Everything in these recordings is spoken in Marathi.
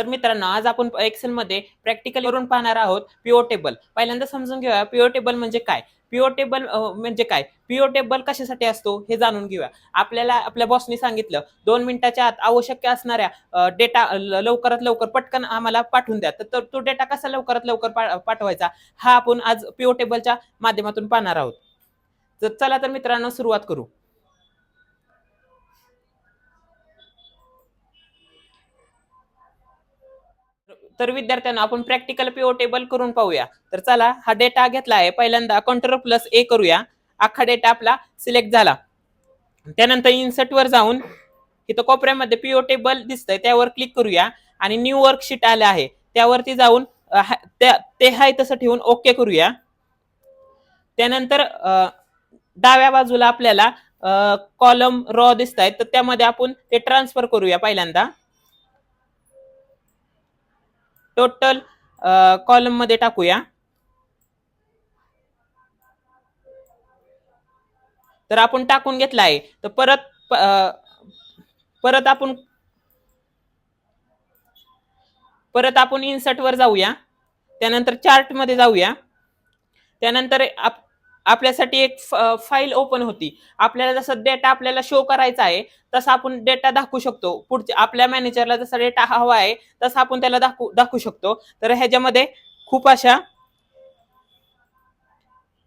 तर मित्रांनो आज आपण एक्सेल मध्ये प्रॅक्टिकल करून पाहणार आहोत पीओ टेबल पहिल्यांदा समजून घेऊया पीओ टेबल म्हणजे काय? पीओ टेबल म्हणजे काय? पीओ टेबल कशासाठी असतो हे जाणून घेऊया. आपल्याला आपल्या बॉसने सांगितलं दोन मिनिटाच्या आत आवश्यक असणाऱ्या डेटा लवकरात लवकर पटकन आम्हाला पाठवून द्या. तर- तो डेटा कसा लवकरात लवकर पाठवायचा हा आपण आज पीओ टेबलच्या माध्यमातून पाहणार आहोत. तर चला तर मित्रांनो सुरुवात करू. तर विद्यार्थ्यांना आपण प्रॅक्टिकल पीओ टेबल करून पाहूया. तर चला हा डेटा घेतला आहे. पहिल्यांदा कंट्रोल प्लस ए करूया. अख्खा डेटा आपला सिलेक्ट झाला. त्यानंतर इन्सर्ट वर जाऊन इथं कोपऱ्यामध्ये पीओ टेबल दिसतंय. त्यावर क्लिक करूया. आणि न्यू वर्कशीट आलं आहे. त्यावरती जाऊन ते हाय तसं ठेवून ओके करूया. त्यानंतर डाव्या बाजूला आपल्याला कॉलम रॉ दिसत आहेत तर त्यामध्ये आपण ते ट्रान्सफर करूया पहिल्यांदा. टोटल कॉलममध्ये टाकूया. तर आपण टाकून घेतला आहे. तर परत परत आपण परत आपण इन्सर्ट वर जाऊया. त्यानंतर चार्टमध्ये जाऊया. त्यानंतर आप- आपल्यासाठी एक फाईल ओपन होती. आपल्याला जसं डेटा आपल्याला शो करायचा आहे तसा आपण डेटा दाखवू शकतो. पुढच्या आपल्या मॅनेजरला जसा डेटा हवा आहे तसा आपण त्याला दाखवू दाखवू शकतो. तर ह्याच्यामध्ये खूप अशा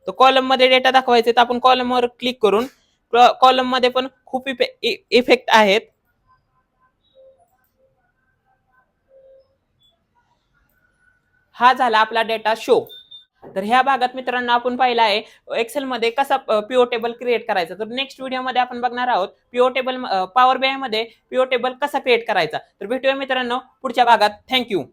तर कॉलममध्ये डेटा दाखवायचे तर आपण कॉलमवर क्लिक करून कॉलममध्ये पण खूप इफेक्ट आहेत. हा झाला आपला डेटा शो तर ह्या भागात मित्रांनो आपण पाहिला आहे एक्सेल मध्ये कसा पीओ टेबल क्रिएट करायचा. तर नेक्स्ट व्हिडिओमध्ये आपण बघणार आहोत पीओ टेबल पॉवर बी मध्ये पीओ टेबल कसा क्रिएट करायचा. तर भेटूया मित्रांनो पुढच्या भागात. थँक्यू